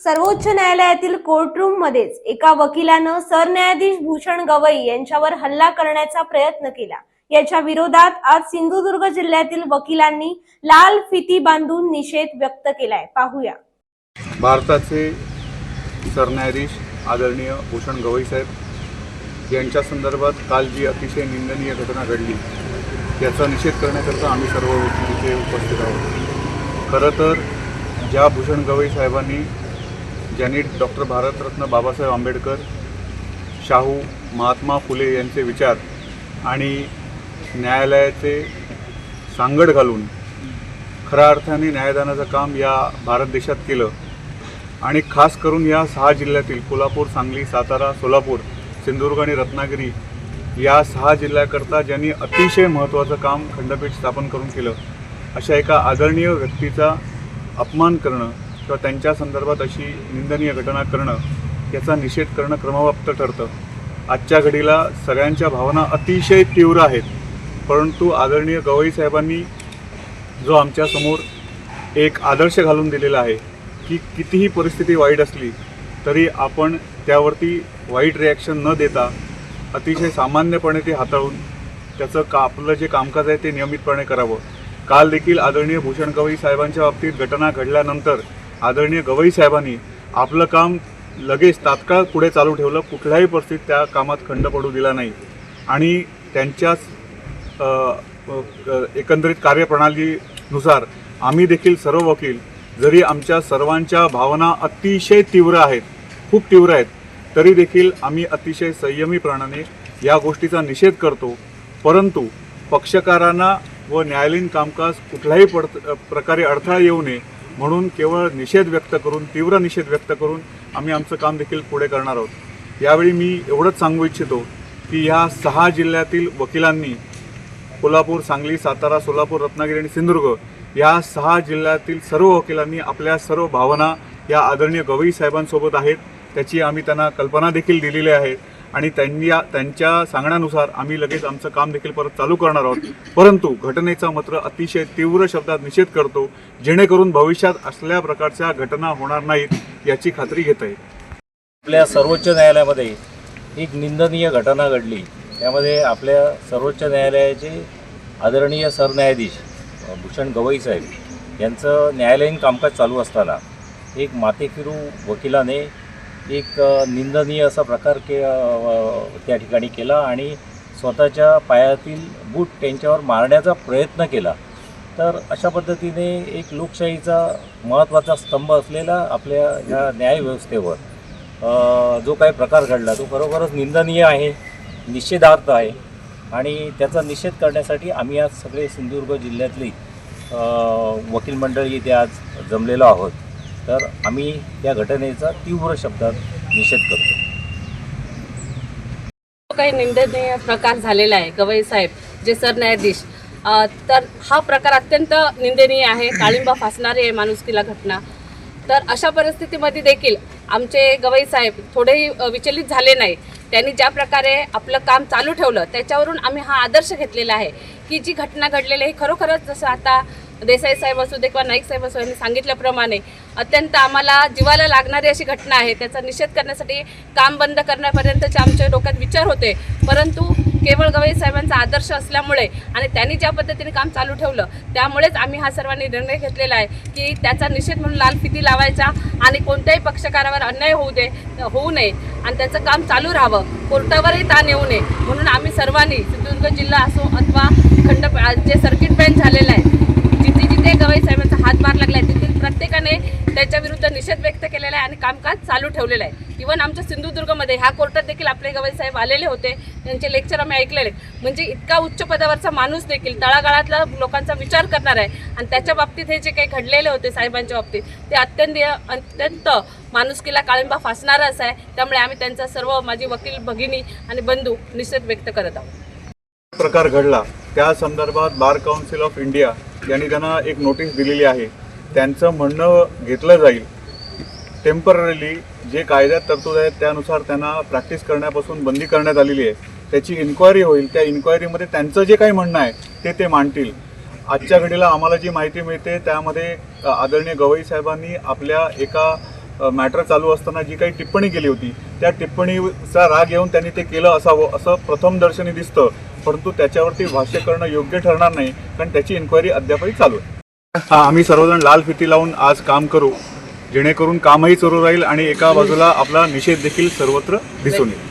सर्वोच्च न्यायालयातील कोर्टरूम मध्येच एका वकिलानं सरन्यायाधीश भूषण गवई यांच्यावर हल्ला करण्याचा प्रयत्न केला. याच्या विरोधात आज सिंधुदुर्ग जिल्ह्यातील वकिलांनी लाल फिती बांधून निषेध व्यक्त केलाय. पाहूया. भारताचे सरन्यायाधीश आदरणीय भूषण गवई साहेब यांच्या संदर्भात काल जी अतिशय निंदनीय घटना घडली याचा निषेध करण्याकरता आम्ही सर्व तिथे उपस्थित आहोत. खरं तर ज्या भूषण गवई साहेबांनी ज्यांनी डॉक्टर भारतरत्न बाबासाहेब आंबेडकर शाहू महात्मा फुले यांचे विचार आणि न्यायालयाचे सांगड घालून खऱ्या अर्थाने न्यायदानाचं काम या भारत देशात केलं. आणि खास करून या सहा जिल्ह्यातील कोल्हापूर सांगली सातारा सोलापूर सिंधुदुर्ग आणि रत्नागिरी या सहा जिल्ह्याकरता ज्यांनी अतिशय महत्त्वाचं काम खंडपीठ स्थापन करून केलं अशा एका आदरणीय व्यक्तीचा अपमान करणं किंवा त्यांच्या संदर्भात अशी निंदनीय घटना करणं याचा निषेध करणं क्रमवाप्त ठरतं. आजच्या घडीला सगळ्यांच्या भावना अतिशय तीव्र आहेत. परंतु आदरणीय गवई साहेबांनी जो आमच्यासमोर एक आदर्श घालून दिलेला आहे की कितीही परिस्थिती वाईट असली तरी आपण त्यावरती वाईट रिॲक्शन न देता अतिशय सामान्यपणे ते हाताळून त्याचं का आपलं जे कामकाज आहे ते नियमितपणे करावं. काल देखील आदरणीय भूषण गवई साहेबांच्या बाबतीत घटना घडल्यानंतर आदरणीय गवई साहेबांनी आपलं काम लगेच तात्काळ पुढे चालू ठेवलं. कुठल्याही परिस्थितीत त्या कामात खंड पडू दिला नाही. आणि त्यांच्याच एकंदरीत कार्यप्रणालीनुसार आम्ही देखील सर्व वकील जरी आमच्या सर्वांच्या भावना अतिशय तीव्र आहेत खूप तीव्र आहेत तरी देखील आम्ही अतिशय संयमीपणाने या गोष्टीचा निषेध करतो. परंतु पक्षकारांना व न्यायालयीन कामकाज कुठल्याही पड प्रकारे अडथळा येऊ नये म्हणून केवळ निषेध व्यक्त करून तीव्र निषेध व्यक्त करून आम्ही आमचं काम देखील पुढे करणार आहोत. यावेळी मी एवढंच सांगू इच्छितो की ह्या सहा जिल्ह्यातील वकिलांनी कोल्हापूर सांगली सातारा सोलापूर रत्नागिरी आणि सिंधुदुर्ग या सहा जिल्ह्यातील सर्व वकिलांनी आपल्या सर्व भावना या आदरणीय गवई साहेबांसोबत आहेत. त्याची आम्ही त्यांना कल्पना देखील दिलेली आहे. आणि त्यांच्या त्यांच्या सांगण्यानुसार आम्ही लगेच आमचं काम देखील परत चालू करणार आहोत. परंतु घटनेचा मात्र अतिशय तीव्र शब्दात निषेध करतो जेणेकरून भविष्यात असल्या प्रकारच्या घटना होणार नाहीत याची खात्री घेता येईल. आपल्या सर्वोच्च न्यायालयामध्ये एक निंदनीय घटना घडली. त्यामध्ये आपल्या सर्वोच्च न्यायालयाचे आदरणीय सरन्यायाधीश भूषण गवई साहेब यांचं न्यायालयीन कामकाज चालू असताना एक मातेफिरू वकिलाने एक निंदनीय असा प्रकार के त्या ठिकाणी केला आणि स्वतःच्या पायातील बूट त्यांच्यावर मारण्याचा प्रयत्न केला. तर अशा पद्धतीने एक लोकशाहीचा महत्त्वाचा स्तंभ असलेला आपल्या ह्या न्यायव्यवस्थेवर जो काही प्रकार घडला तो खरोखरच निंदनीय आहे निषेधार्थ आहे आणि त्याचा निषेध करण्यासाठी आम्ही आज सगळे सिंधुदुर्ग जिल्ह्यातली वकील मंडळी इथे आज जमलेलो आहोत. तर आम्ही त्या घटनेचा तीव्र शब्दात निषेध करतो. जो काही निंदनीय प्रकार झालेला आहे गवई साहेब जे सरन्यायाधीश. तर हा प्रकार अत्यंत निंदनीय आहे काळिंबा फासणारी आहे माणुसकीला घटना. तर अशा परिस्थितीमध्ये देखील आमचे गवई साहेब थोडेही विचलित झाले नाही. त्यांनी ज्या प्रकारे आपलं काम चालू ठेवलं त्याच्यावरून आम्ही हा आदर्श घेतलेला आहे की जी घटना घडलेली आहे ही खरोखरच जसं आता देसाई साहेब असू दे किंवा नाईक साहेब असू यांनी सांगितल्याप्रमाणे अत्यंत आम्हाला जीवाला लागणारी अशी घटना आहे. त्याचा निषेध करण्यासाठी काम बंद करण्यापर्यंतचे आमच्या डोक्यात विचार होते. परंतु केवळ गवई साहेबांचा आदर्श असल्यामुळे आणि त्यांनी ज्या पद्धतीने काम चालू ठेवलं त्यामुळेच आम्ही हा सर्वांनी निर्णय घेतलेला आहे की त्याचा निषेध म्हणून लाल फिती लावायचा आणि कोणत्याही पक्षकारावर अन्याय होऊ दे होऊ नये आणि त्याचं काम चालू राहावं. कोर्टावरही ताण येऊ नये. म्हणून आम्ही सर्वांनी सिंधुदुर्ग जिल्हा असो अथवा खंड जे सर्किट बेंच झालेलं आहे त्याच्या विरुद्ध निषेध व्यक्त केलेला आहे आणि कामकाज चालू ठेवलेलं आहे. इव्हन आमच्या सिंधुदुर्गमध्ये ह्या कोर्टात देखील आपले गवई साहेब आलेले होते. त्यांचे लेक्चर आम्ही ऐकलेले. म्हणजे इतका उच्च पदावरचा माणूस देखील तळागाळातला लोकांचा विचार करणार आहे. आणि त्याच्या बाबतीत हे जे काही घडलेले होते साहेबांच्या बाबतीत ते अत्यंत अत्यंत माणुसकीला काळिंबा फासणारच असं आहे. त्यामुळे आम्ही त्यांचा सर्व माझी वकील भगिनी आणि बंधू निषेध व्यक्त करत आहोत. प्रकार घडला. त्या संदर्भात बार काउन्सिल ऑफ इंडिया यांनी त्यांना एक नोटीस दिलेली आहे. त्यांचं म्हणणं घेतलं जाईल. टेम्पररीली जे कायद्यात तरतूद आहेत त्यानुसार त्यांना प्रॅक्टिस करण्यापासून बंदी करण्यात आलेली आहे. त्याची इन्क्वायरी होईल. त्या इन्क्वायरीमध्ये त्यांचं जे काही म्हणणं आहे ते ते मांडतील. आजच्या घडीला आम्हाला जी माहिती मिळते त्यामध्ये आदरणीय गवई साहेबांनी आपल्या एका मॅटर चालू असताना जी काही टिप्पणी केली होती त्या टिप्पणीचा राग येऊन त्यांनी ते केलं असावं असं प्रथम दर्शनी दिसतं. परंतु त्याच्यावरती भाष्य करणं योग्य ठरणार नाही कारण त्याची इन्क्वायरी अद्यापही चालू आहे. आम्ही सर्वजण लाल फिती लावून आज काम करू. जेणेकरून कामही सुरू राहील आणि एका बाजूला आपला निषेध देखील सर्वत्र दिसून येईल.